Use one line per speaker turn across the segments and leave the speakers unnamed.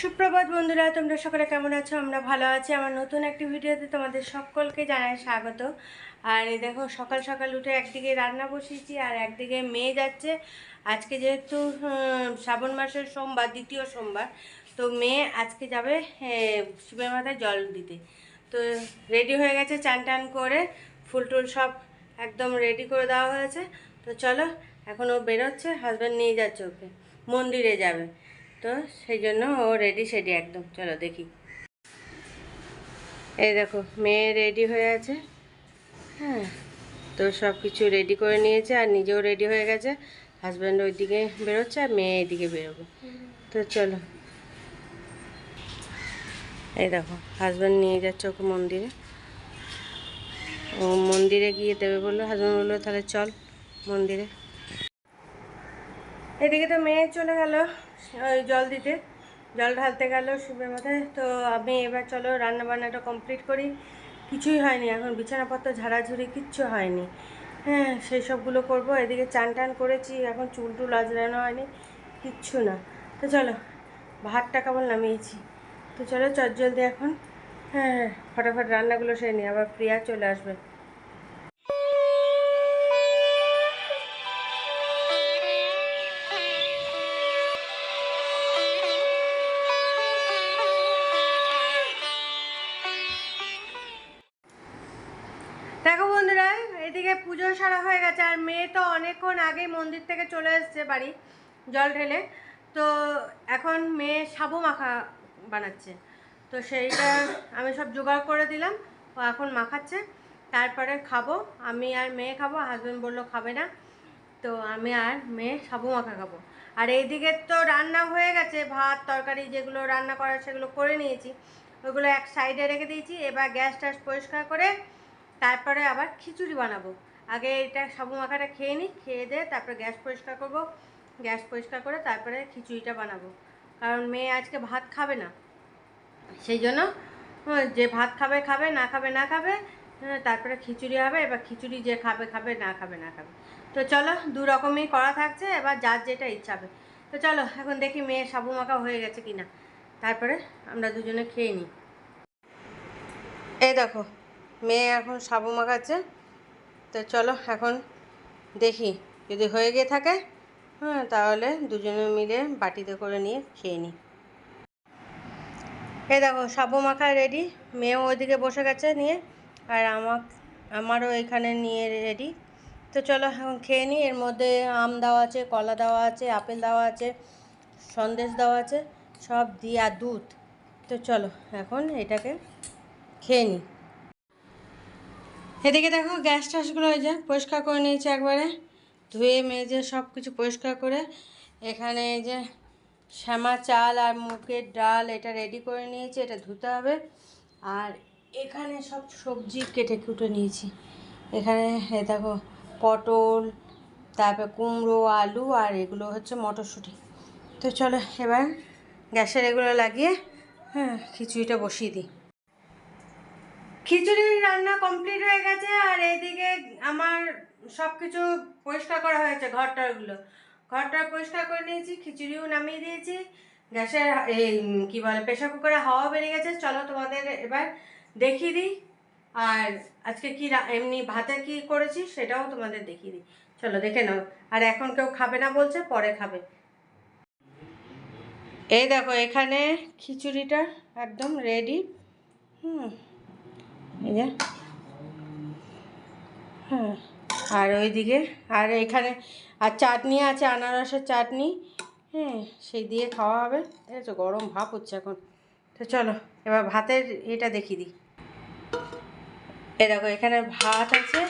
সুপ্রভাত বন্ধুরা, তোমরা সকলে কেমন আছো? আমরা ভালো আছি। আমার নতুন একটি ভিডিওতে তোমাদের সকলকে জানাই স্বাগত। আর এই দেখো, সকাল সকাল উঠে একদিকে রান্না বসিয়েছি আর একদিকে মেয়ে যাচ্ছে। আজকে যেহেতু শ্রাবণ মাসের সোমবার, দ্বিতীয় সোমবার, তো মেয়ে আজকে যাবে শিবের মাথায় জল দিতে। তো রেডি হয়ে গেছে, চান টান করে ফুল টুল সব একদম রেডি করে দেওয়া হয়েছে। তো চলো এখন ও বেরোচ্ছে হাজব্যান্ড নিয়ে যাচ্ছে ওকে। মন্দিরে যাবে। তো সেই জন্য ও রেডি সেডি একদম। চলো দেখি। এই দেখো, মেয়ে রেডি হয়ে আছে। হ্যাঁ তো সব কিছু রেডি করে নিয়েছে আর নিজেও রেডি হয়ে গেছে। হাজব্যান্ড ওইদিকে বেরোচ্ছে আর মেয়ে এদিকে বেরোবে। তো চলো। এই দেখো হাজব্যান্ড নিয়ে যাচ্ছে ওকে মন্দিরে। ও মন্দিরে গিয়ে দেবে বলল হাজব্যান্ড বলল, তাহলে চল মন্দিরে। এদিকে তো মেয়ে চলে গেল। ওই জল দিতে। জল ঢালতে গেল শিবের মাথায়। তো আমি এবার চলো রান্না বান্নাটা কমপ্লিট করি। কিছুই হয়নি এখন, বিছানাপত্র, ঝাড়াঝুড়ি, কিচ্ছু হয়নি। হ্যাঁ সেই সবগুলো করব। এদিকে চান টান করেছি, এখন চুল টুল আজরানো হয়নি, কিচ্ছু না। তো চলো, ভাতটা কেমন নামিয়েছি? তো চলো চটজলদি এখন। হ্যাঁ ফটাফট রান্নাগুলো সেরে নিই আবার প্রিয়া চলে আসবে। এদিকে পুজো সারা হয়ে গেছে, আর মেয়ে তো অনেকক্ষণ আগেই মন্দির থেকে চলে এসছে বাড়ি, জল ঢেলে। তো এখন মেয়ে সাবু মাখা বানাচ্ছে। তো সেইটা আমি সব জোগাড় করে দিলাম, ও এখন মাখাচ্ছে। তারপরে খাব, আমি আর মেয়ে খাব হাজব্যান্ড বলল খাবে না। তো আমি আর মেয়ে সাবু মাখা খাব। আর এইদিকে তো রান্না হয়ে গেছে, ভাত, তরকারি যেগুলো রান্না করার সেগুলো করে নিয়েছি। ওগুলো এক সাইডে রেখে দিয়েছি, এবার গ্যাস ট্যাস পরিষ্কার করে তারপরে আবার খিচুড়ি বানাবো। আগে এটা সাবু মাখাটা খেয়ে নিই, খেয়ে দিয়ে তারপরে গ্যাস পরিষ্কার করব। গ্যাস পরিষ্কার করে তারপরে খিচুড়িটা বানাবো। কারণ মেয়ে আজকে ভাত খাবে না। সেই জন্য যে ভাত খাবে খাবে, না খাবে না খাবে তারপরে খিচুড়ি হবে। এবার খিচুড়ি যে খাবে খাবে, না খাবে না খাবে। তো চলো, দু রকমই করা থাকছে, এবার যার যেটা ইচ্ছা হবে। তো চলো, এখন দেখি মেয়ে সাবু মাখা হয়ে গেছে কিনা। তারপরে আমরা দুজনে খেয়ে নিই। এই দেখো মেয়ে এখন সাবু মাখাচ্ছে। তো চলো এখন দেখি, যদি হয়ে গিয়ে থাকে হ্যাঁ তাহলে দুজনে মিলে বাটিতে করে নিয়ে খেয়ে নিই। এই দেখো, সাবু মাখা রেডি মেয়েও ওইদিকে বসে গেছে নিয়ে, আর আমার আমারও এখানে নিয়ে রেডি তো চলো এখন খেয়ে নিই, এর মধ্যে আম দেওয়া আছে, কলা দেওয়া আছে, আপেল দেওয়া আছে, সন্দেশ দেওয়া আছে, সব দিয়ে আর দুধ। তো চলো এখন এটাকে খেয়ে নিই। এদিকে দেখো গ্যাস ট্যাসগুলো হয়ে যায় পরিষ্কার করে নিয়েছি একবারে, ধুয়ে মেজে সব কিছু পরিষ্কার করে এখানে এই যে শ্যামা চাল আর মুগের ডাল এটা রেডি করে নিয়েছি, এটা ধুতে হবে। আর এখানে সব সবজি কেটে কুটে নিয়েছি। এখানে এ দেখো পটল, তারপর কুমড়ো, আলু আর এগুলো হচ্ছে মটরশুঁটি। তো চলো এবার গ্যাসের এগুলো লাগিয়ে হ্যাঁ খিচুড়িটা বসিয়ে দিই। খিচুড়ি রান্না কমপ্লিট হয়ে গেছে আর এদিকে আমার সব কিছু পরিষ্কার করা হয়েছে ঘরটারগুলো। ঘরটা পরিষ্কার করে নিয়েছি, খিচুড়িও নামিয়ে দিয়েছি। গ্যাসের এই কি বলে প্রেশার কুকারে হাওয়া বেরিয়ে গেছে। চলো তোমাদের এবার দেখিয়ে দিই। আর আজকে কি এমনি ভাতে কি করেছি সেটাও তোমাদের দেখিয়ে দিই। চলো দেখে নাও। আর এখন কেউ খাবে না বলছে, পরে খাবে। এই দেখো, এখানে খিচুড়িটা একদম রেডি হুম। এই যে। হ্যাঁ আর ওইদিকে, আর এখানে, আর চাটনি আছে, আনারসের চাটনি। হ্যাঁ সেই দিয়ে খাওয়া হবে। ঠিক আছে গরম ভাপ হচ্ছে এখন। তো চলো, এবার ভাতের এটা দেখিয়ে দিই। এ দেখো, এখানে ভাত আছে,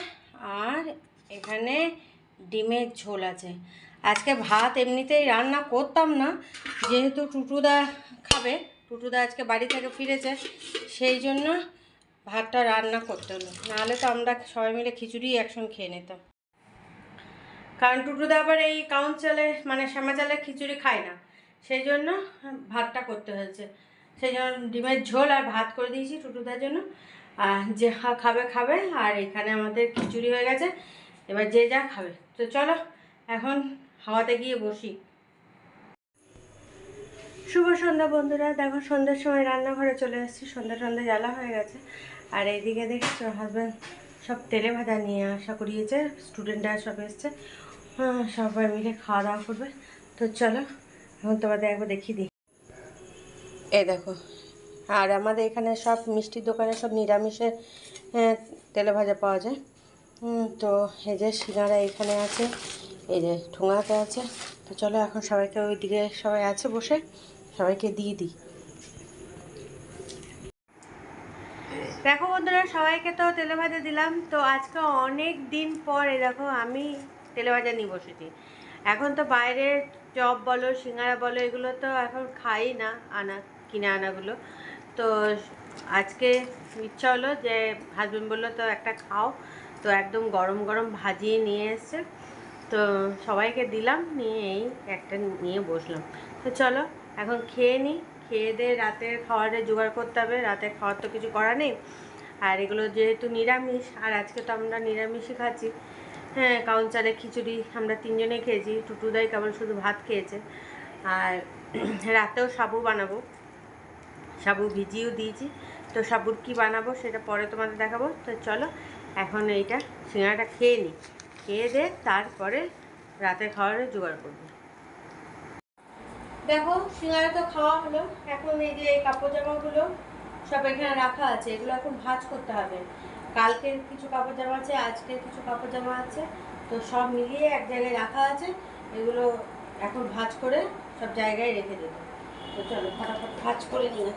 আর এখানে ডিমের ঝোল আছে। আজকে ভাত এমনিতেই রান্না করতাম না, যেহেতু টুটুদা খাবে, টুটুদা আজকে বাড়ি থেকে ফিরেছে, সেই জন্য ভাতটা রান্না করতে হলো। নাহলে তো আমরা সবাই মিলে খিচুড়ি একসঙ্গে খেয়ে নিতাম। কারণ টুটুদা আবার এই কাউন চালে মানে শ্যামা চালের খিচুড়ি খায় না। সেই জন্য ভাতটা করতে হয়েছে। সেই জন্য ডিমের ঝোল আর ভাত করে দিয়েছি টুটুদার জন্য। আর যে খাবে খাবে। আর এখানে আমাদের খিচুড়ি হয়ে গেছে। এবার যে যা খাবে। তো চলো, এখন হাওয়াতে গিয়ে বসি। শুভ সন্ধ্যা বন্ধুরা। দেখো সন্ধ্যার সময় রান্নাঘরে চলে এসেছি। সন্ধ্যা সন্ধ্যা জ্বালা হয়ে গেছে। আর এইদিকে দেখেছ হাজব্যান্ড সব তেলে ভাজা নিয়ে আসা করিয়েছে। স্টুডেন্টরা সব এসছে। হ্যাঁ সবাই মিলে খাওয়া দাওয়া করবে। তো চলো এখন তোমাদের একবার দেখিয়ে দিই। এই দেখো আর আমাদের এখানে সব মিষ্টির দোকানে সব নিরামিষের হ্যাঁ, তেলে ভাজা পাওয়া যায়। তো এই যে সিঙ্গারা এখানে আছে এই যে ঠোঙাতে আছে। তো চলো এখন সবাইকে ওই দিকে সবাই আছে বসে। সবাইকে দিয়ে দিই। দেখো বন্ধুরা, সবাইকে তো তেলে ভাজা দিলাম। তো আজকে অনেক দিন পরে দেখো আমি তেলে ভাজা নিয়ে বসেছি। এখন তো বাইরের চপ বলো, সিঙ্গারা বলো, এগুলো তো এখন খাই না, আনা, কিনে আনাগুলো। তো আজকে ইচ্ছা হলো যে হাজবেন্ড বলল, তো একটা খাও। তো একদম গরম গরম ভাজিয়ে নিয়ে এসছে। তো সবাইকে দিলাম নিয়ে এই একটা নিয়ে বসলাম। তো চলো এখন খেয়ে নিই খেয়ে দিয়ে রাতের খাওয়ারে জোগাড় করতে হবে, রাতের খাওয়ার তো কিছু করা নেই। আর এগুলো যেহেতু নিরামিষ, আর আজকে তো আমরা নিরামিষই খাচ্ছি। হ্যাঁ কাউন্সারে খিচুড়ি আমরা তিনজনে খেয়েছি, টুটুদাই কেবল শুধু ভাত খেয়েছে। আর রাতেও সাবু বানাবো। সাবু ভিজিয়েও দিয়েছি। তো সাবুর কি বানাবো সেটা পরে তোমাদের দেখাবো। তো চলো, এখন এইটা সিঙ্গাড়াটা খেয়ে নিই খেয়ে দে তারপরে রাতের খাবারে জোগাড় করব। দেখো, সিঙ্গারা তো খাওয়া হলো। এখন এই যে এই কাপড় জামাগুলো সব এখানে রাখা আছে, এগুলো এখন ভাজ করতে হবে। কালকের কিছু কাপড় জামা আছে, আজকের কিছু কাপড় জামা আছে। তো সব মিলিয়ে এক জায়গায় রাখা আছে, এগুলো এখন ভাজ করে সব জায়গায় রেখে দেবো। তো চলো, ফটাফট ভাজ করে নিয়ে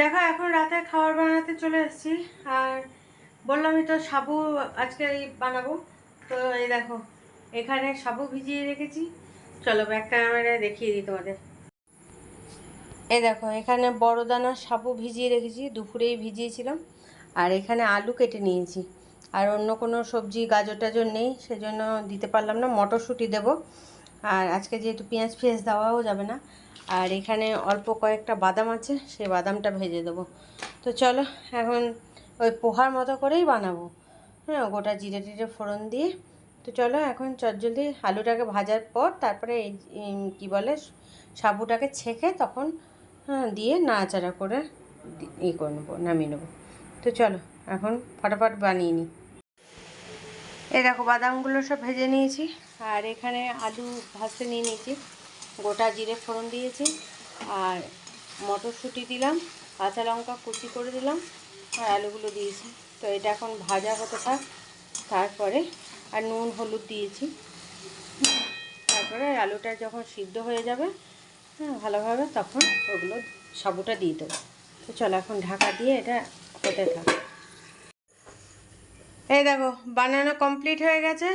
দেখো, এখন রাতে খাবার বানাতে চলে এসেছি। আর বললামই তো সাবু আজকে বানাবো। তো এই দেখো, এখানে সাবু ভিজিয়ে রেখেছি। চলো, ব্যাক ক্যামেরায় দেখিয়ে দিই তোমাদের। এই দেখো, এখানে বড় দানা সাবু ভিজিয়ে রেখেছি, দুপুরেই ভিজিয়েছিলাম। আর এখানে আলু কেটে নিয়েছি। আর অন্য কোনো সবজি, গাজর টাজর নেই, সেজন্য দিতে পারলাম না, মটরশুঁটি দেবো। আর আজকে যেহেতু পেঁয়াজ ফেঁয়াজ দেওয়াও যাবে না আর এখানে অল্প কয়েকটা বাদাম আছে, সেই বাদামটা ভেজে দেবো। তো চলো, এখন ওই পোহার মতো করেই বানাবো। হ্যাঁ গোটা জিরে টিরে ফোড়ন দিয়ে। তো চলো, এখন চটজলদি আলুটাকে ভাজার পর তারপরে এই কী বলে, সাবুটাকে ছেঁকে তখন হ্যাঁ দিয়ে নাড়াচাড়া করে ই করে নেব, নামিয়ে নেব। তো চলো, এখন ফটাফট বানিয়ে নিই। এই দেখো, বাদামগুলো সব ভেজে নিয়েছি। আর এখানে আলু ভাজতে নিয়ে নিয়েছি। গোটা জিরে ফোড়ন দিয়েছি আর মটরশুঁটি দিলাম, কাঁচা লঙ্কা কুচি করে দিলাম আর আলুগুলো দিয়েছি। তো এটা এখন ভাজা হতে থাক, তারপরে আর নুন, হলুদ দিয়েছি। তারপরে আলুটা যখন সিদ্ধ হয়ে যাবে হ্যাঁ ভালোভাবে তখন ওগুলো সাবুটা দিয়ে দেবো। তো চলো এখন ঢাকা দিয়ে এটা হতে থাক। এই দেখো, বানানো কমপ্লিট হয়ে গেছে।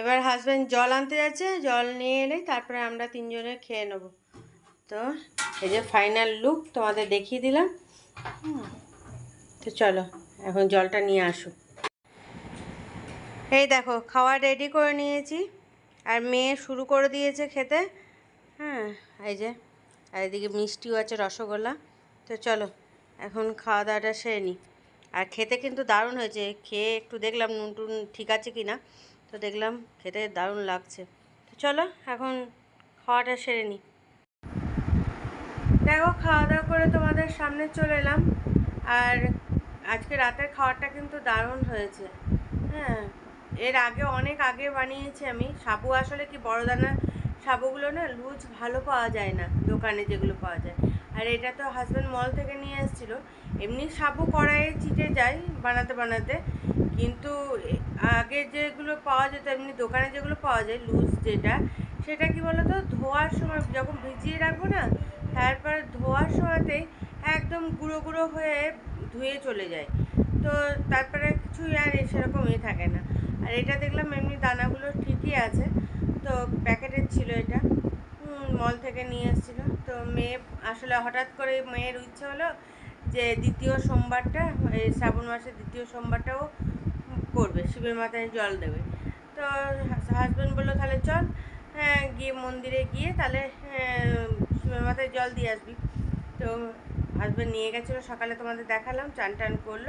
এবার হাজব্যান্ড জল আনতে যাচ্ছে, জল নিয়ে এলে তারপরে আমরা তিনজনে খেয়ে নেব। তো এই যে ফাইনাল লুক তোমাদের দেখিয়ে দিলাম। তো চলো, এখন জলটা নিয়ে আসুক এই দেখো, খাওয়া রেডি করে নিয়েছি। আর মেয়ে শুরু করে দিয়েছে খেতে। হ্যাঁ এই যে, আর এদিকে মিষ্টিও আছে রসগোল্লা। তো চলো, এখন খাওয়া দাওয়াটা সেরে নিই আর খেতে কিন্তু দারুণ হয়েছে। খেয়ে একটু দেখলাম নুন টুন ঠিক আছে কি না তো দেখলাম খেতে দারুণ লাগছে। তো চলো, এখন খাওয়াটা সেরে নিই দেখো খাওয়া দাওয়া করে তোমাদের সামনে চলে এলাম। আর আজকে রাতের খাওয়াটা কিন্তু দারুণ হয়েছে। হ্যাঁ এর আগে, অনেক আগে বানিয়েছি আমি। সাবু আসলে কি বড় দানার সাবুগুলো না, লুজ ভালো পাওয়া যায় না, দোকানে যেগুলো পাওয়া যায়। আর এটা তো হাজব্যান্ড মল থেকে নিয়ে এসেছিল। এমনি সাবু কড়াইয়ে চিটে যায় বানাতে বানাতে কিন্তু আগে যেগুলো পাওয়া যেত, এমনি দোকানে যেগুলো পাওয়া যায় লুজ যেটা, সেটা কি বলতো, ধোয়ার সময় যখন ভিজিয়ে রাখব না, তারপর ধোয়ার সময়তেই একদম গুঁড়ো গুঁড়ো হয়ে ধুয়ে চলে যায়। তো তারপরে কিছুই আর সেরকম এ থাকে না। আর এটা দেখলাম এমনি দানাগুলো ঠিকই আছে, তো প্যাকেটের ছিল এটা মল থেকে নিয়ে এসেছিল। তো মেয়ে আসলে হঠাৎ করে মেয়ের ইচ্ছে হলো যে দ্বিতীয় সোমবারটা, এই শ্রাবণ মাসের দ্বিতীয় সোমবারটাও করবে শিবের মাথায় জল দেবে। তো হাজব্যান্ড বলল তাহলে চল হ্যাঁ গিয়ে মন্দিরে গিয়ে তাহলে হ্যাঁ, শিবের মাথায় জল দিয়ে আসবি। তো হাজব্যান্ড নিয়ে গেছিল সকালে তোমাদের দেখালাম চান টান করল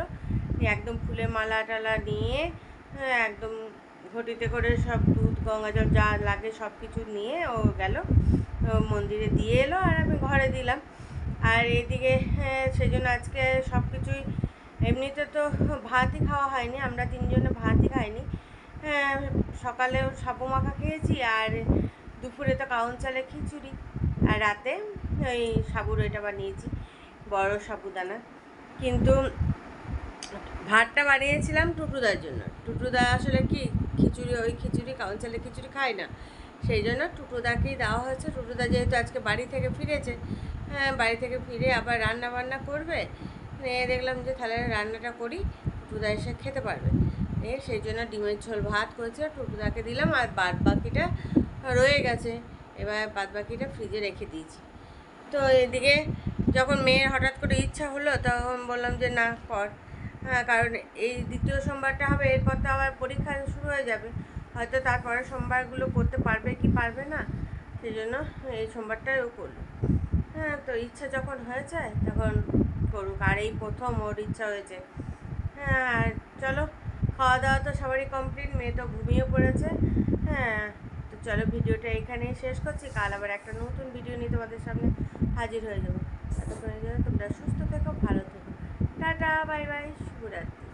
একদম ফুলের মালা টালা নিয়ে হ্যাঁ একদম ঘটিতে করে সব দুধ গঙ্গা জল যা লাগে সব কিছু নিয়ে ও গেল মন্দিরে দিয়ে এলো আর আমি ঘরে দিলাম। আর এদিকে হ্যাঁ, সেজন্য আজকে সব কিছুই এমনিতে তো ভাতই খাওয়া হয়নি, আমরা তিনজনে ভাতই খাইনি। হ্যাঁ সকালেও সাবু মাখা খেয়েছি আর দুপুরে তো কাউন চালে খিচুড়ি। আর রাতে ওই সাবুর এটা বানিয়েছি, বড় সাবুদানা। কিন্তু ভাতটা বানিয়েছিলাম টুটুদার জন্য। টুটুদা আসলে কি খিচুড়ি, ওই খিচুড়ি, কাউন চালে খিচুড়ি খায় না। সেই জন্য টুটুদাকেই দেওয়া হয়েছে। টুটুদা যেহেতু আজকে বাড়ি থেকে ফিরেছে হ্যাঁ বাড়ি থেকে ফিরে আবার রান্না বান্না করবে। নিয়ে দেখলাম যে তাহলে রান্নাটা করি, টুটুদা এসে খেতে পারবে। নিয়ে সেই জন্য ডিমের ঝোল ভাত করেছে টুটুদাকে দিলাম আর বাদ বাকিটা রয়ে গেছে। এবার বাদ বাকিটা ফ্রিজে রেখে দিয়েছি। তো এদিকে যখন মেয়ের হঠাৎ করে ইচ্ছা হলো, তখন বললাম যে না, কর। হ্যাঁ কারণ এই দ্বিতীয় সোমবারটা হবে, এরপর তো আবার পরীক্ষা শুরু হয়ে যাবে। হয়তো তারপরে সোমবারগুলো করতে পারবে কি পারবে না, সেই জন্য এই সোমবারটাই ও করল। হ্যাঁ তো ইচ্ছা যখন হয়েছে তখন করুক, আর এই প্রথম ওর ইচ্ছা হয়েছে। হ্যাঁ আর চলো, খাওয়া দাওয়া তো সবারই কমপ্লিট মেয়ে তো ঘুমিয়ে পড়েছে। হ্যাঁ তো চলো ভিডিওটা এখানেই শেষ করছি। কাল আবার একটা নতুন ভিডিও নিয়ে তোমাদের সামনে হাজির হয়ে যাব। এতক্ষণের জন্য তোমরা সুস্থ থেকো, ভালো থেকো। টাটা বাই বাই শুভরাত্রি।